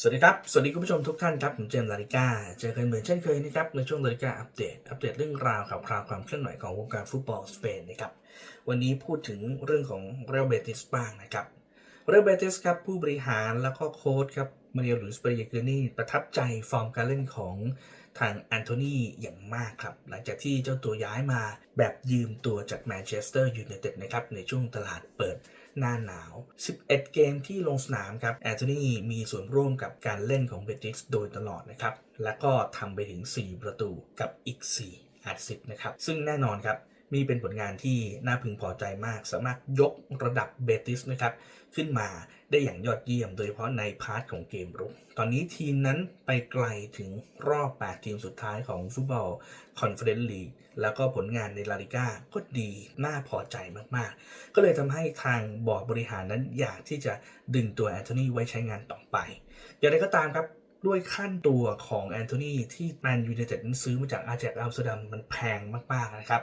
สวัสดีครับ สวัสดีคุณผู้ชมทุกท่านครับ ผมเจมส์ลาริก้า เจอกันเหมือนเช่นเคยนะครับ ในช่วงลาริก้าอัปเดต อัปเดตเรื่องราวข่าวคราวความเคลื่อนไหวของวงการฟุตบอลสเปนนะครับ วันนี้พูดถึงเรื่องของเรอัลเบติสบ้างนะครับ เรอัลเบติสครับผู้บริหารแล้วก็โค้ชครับมาริโอลุยส์เปเรเกนี่ประทับใจฟอร์มการเล่นของทางแอนโทนีอย่างมากครับ หลังจากที่เจ้าตัวย้ายมาแบบยืมตัวจากแมนเชสเตอร์ยูไนเต็ดนะครับในช่วงตลาดเปิดหน้าหนาว 11 เกมที่ลงสนามครับแอนโทนีมีส่วนร่วมกับการเล่นของเบติสโดยตลอดนะครับ และก็ทำไปถึง 4 ประตูกับอีก4แอดซิสนะครับ ซึ่งแน่นอนครับ มีเป็นผลงานที่น่าพึงพอใจมาก สามารถยกระดับเบติสนะครับขึ้นมาได้อย่างยอดเยี่ยม โดยเฉพาะในพาร์ทของเกมรุก ตอนนี้ทีมนั้นไปไกลถึงรอบ 8 ทีมสุดท้ายของฟุตบอลคอนเฟอเรนซ์ลีกแล้วก็ผลงานในลาลิก้าก็ดีน่าพอใจมากๆ ก็เลยทำให้ทางบอร์ดบริหารนั้นอยากที่จะดึงตัวแอนโทนีไว้ใช้งานต่อไป อย่างไรก็ตามครับ ด้วยขั้นตัวของแอนโทนีที่แมนยูไนเต็ดนั้นซื้อมาจากอาแจกอัมสเตอร์ดัมมันแพงมากๆนะครับ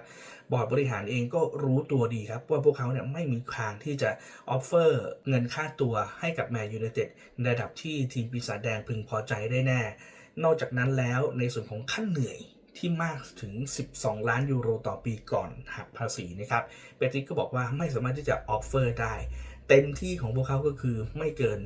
บอร์ดบริหารเองก็รู้ตัวดีครับ ว่าพวกเขาเนี่ยไม่มีทางที่จะออฟเฟอร์เงินค่าตัวให้กับแมนยูไนเต็ดในระดับที่ทีมปีศาจแดงพึงพอใจได้แน่ นอกจากนั้นแล้วในส่วนของขั้นเหนื่อยที่มากถึง 12 ล้านยูโรต่อปีก่อนหักภาษีนะครับ เปติกก็บอกว่าไม่สามารถที่จะออฟเฟอร์ได้ เต็มที่ของพวกเขาก็คือไม่เกิน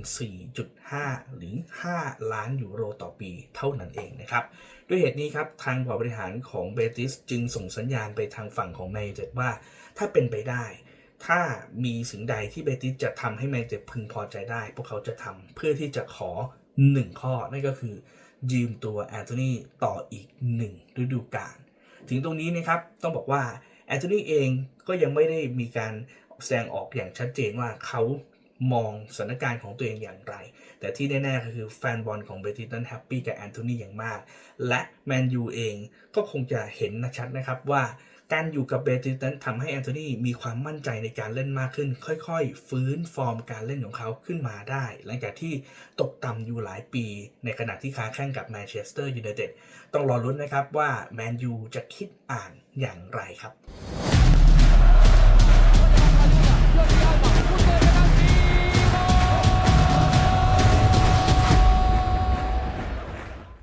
4.5 หรือ 5 ล้านยูโรต่อปีเท่านั้นเองนะครับ ด้วยเหตุนี้ครับทางบอร์ดบริหารของเบติสจึงส่งสัญญาณไปทางฝั่งของแมนยูไนเต็ดว่า ถ้าเป็นไปได้ ถ้ามีสิ่งใดที่เบติสจะทำให้แมนยูไนเต็ดพึงพอใจได้ พวกเขาจะทำเพื่อที่จะขอ 1 ข้อ นั่นก็คือ ยืมตัวแอนโทนีต่ออีก 1 ฤดูกาลถึงตรงนี้นะครับต้องบอกว่าแอนโทนีเองก็ยังไม่ได้มีการ แสดงออกอย่างชัดเจนว่าเขามองสถานการณ์ของตัวเองอย่างไร แต่ที่แน่ๆก็คือแฟนบอลของเบติสนั้นแฮปปี้กับแอนโทนีอย่างมาก และแมนยูเองก็คงจะเห็นนะชัดนะครับว่าการอยู่กับเบติสนั้นทำให้แอนโทนีมีความมั่นใจในการเล่นมากขึ้น ค่อยๆ ฟื้นฟอร์มการเล่นของเขาขึ้นมาได้ หลังจากที่ตกต่ำอยู่หลายปี ในขณะที่ค้าแข่งกับแมนเชสเตอร์ยูไนเต็ดต้องรอลุ้นนะครับว่าแมนยูจะคิดอ่านอย่างไรครับ